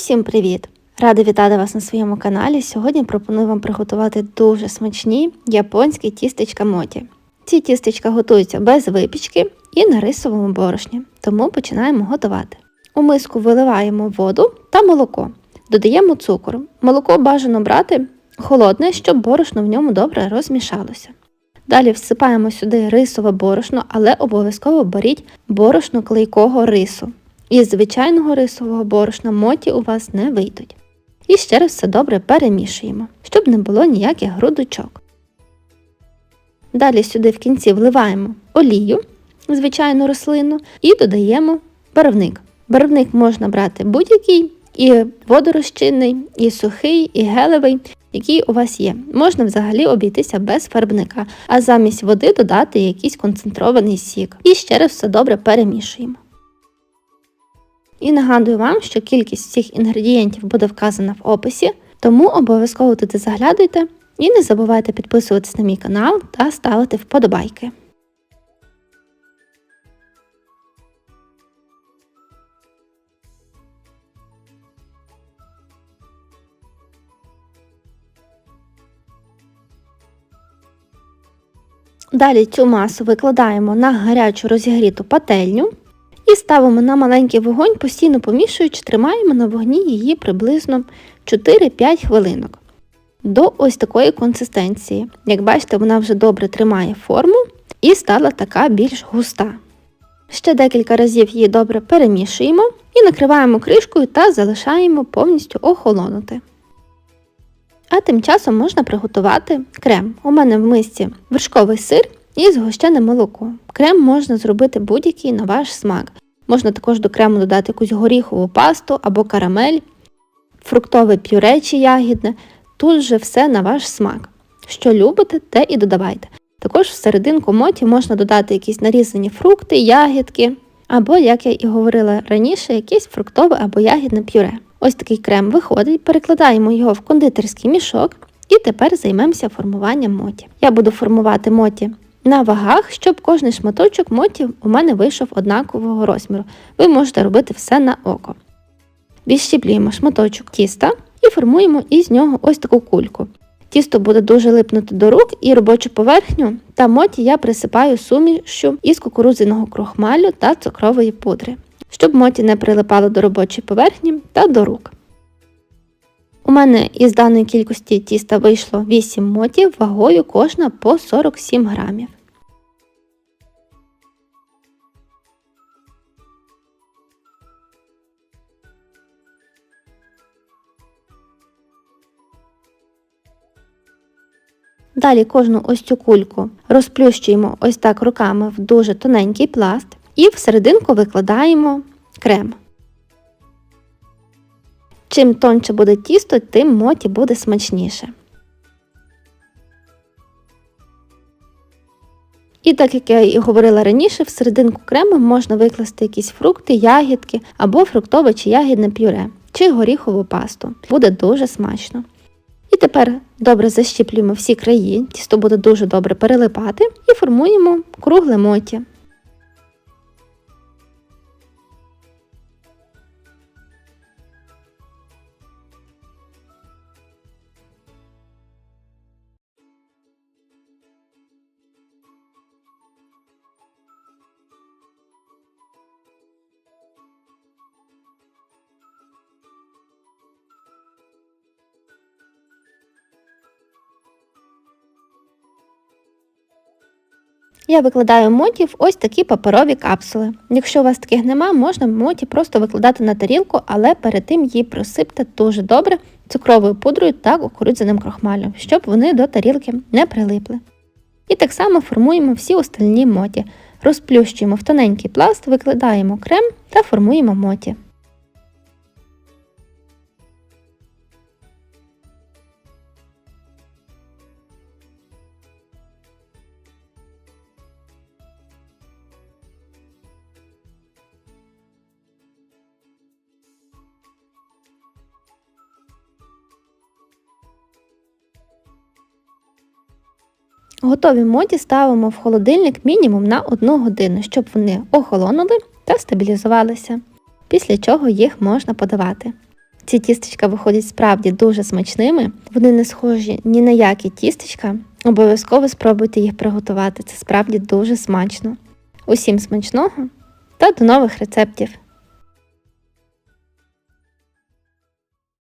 Усім привіт! Рада вітати вас на своєму каналі. Сьогодні пропоную вам приготувати дуже смачні японські тістечка моті. Ці тістечка готуються без випічки і на рисовому борошні, тому починаємо готувати. У миску виливаємо воду та молоко, додаємо цукор. Молоко бажано брати холодне, щоб борошно в ньому добре розмішалося. Далі всипаємо сюди рисове борошно, але обов'язково беріть борошно клейкого рису. Із звичайного рисового борошна моті у вас не вийдуть. І ще раз все добре перемішуємо, щоб не було ніяких грудочок. Далі сюди в кінці вливаємо олію, звичайну рослину, і додаємо барвник. Барвник можна брати будь-який, і водорозчинний, і сухий, і гелевий, який у вас є. Можна взагалі обійтися без фарбника, а замість води додати якийсь концентрований сік. І ще раз все добре перемішуємо. І нагадую вам, що кількість всіх інгредієнтів буде вказана в описі, тому обов'язково туди заглядуйте і не забувайте підписуватись на мій канал та ставити вподобайки. Далі цю масу викладаємо на гарячу розігріту пательню і ставимо на маленький вогонь, постійно помішуючи, тримаємо на вогні її приблизно 4-5 хвилинок. До ось такої консистенції. Як бачите, вона вже добре тримає форму і стала така більш густа. Ще декілька разів її добре перемішуємо і накриваємо кришкою та залишаємо повністю охолонути. А тим часом можна приготувати крем. У мене в мисці вершковий сир і згущене молоко. Крем можна зробити будь-який на ваш смак. Можна також до крему додати якусь горіхову пасту або карамель, фруктове пюре чи ягідне. Тут же все на ваш смак. Що любите, те і додавайте. Також в серединку моті можна додати якісь нарізані фрукти, ягідки, або, як я і говорила раніше, якесь фруктове або ягідне пюре. Ось такий крем виходить, перекладаємо його в кондитерський мішок і тепер займемося формуванням моті. Я буду формувати моті на вагах, щоб кожний шматочок моті у мене вийшов однакового розміру. Ви можете робити все на око. Відщіплюємо шматочок тіста і формуємо із нього ось таку кульку. Тісто буде дуже липнути до рук і робочу поверхню та моті я присипаю сумішю із кукурудзяного крохмалю та цукрової пудри, щоб моті не прилипало до робочої поверхні та до рук. У мене із даної кількості тіста вийшло 8 мотів, вагою кожна по 47 грамів. Далі кожну ось цю кульку розплющуємо ось так руками в дуже тоненький пласт і всерединку викладаємо крем. Чим тонше буде тісто, тим моті буде смачніше. І так як я і говорила раніше, в серединку крему можна викласти якісь фрукти, ягідки або фруктове чи ягідне пюре, чи горіхову пасту. Буде дуже смачно. І тепер добре защіплюємо всі краї, тісто буде дуже добре перелипати і формуємо кругле моті. Я викладаю моті в ось такі паперові капсули. Якщо у вас таких нема, можна моті просто викладати на тарілку, але перед тим її просипте дуже добре цукровою пудрою та кукурудзяним крохмалем, щоб вони до тарілки не прилипли. І так само формуємо всі остальні моті. Розплющуємо в тоненький пласт, викладаємо крем та формуємо моті. Готові моді ставимо в холодильник мінімум на 1 годину, щоб вони охолонули та стабілізувалися, після чого їх можна подавати. Ці тістечка виходять справді дуже смачними. Вони не схожі ні на які тістечка. Обов'язково спробуйте їх приготувати. Це справді дуже смачно. Усім смачного та до нових рецептів!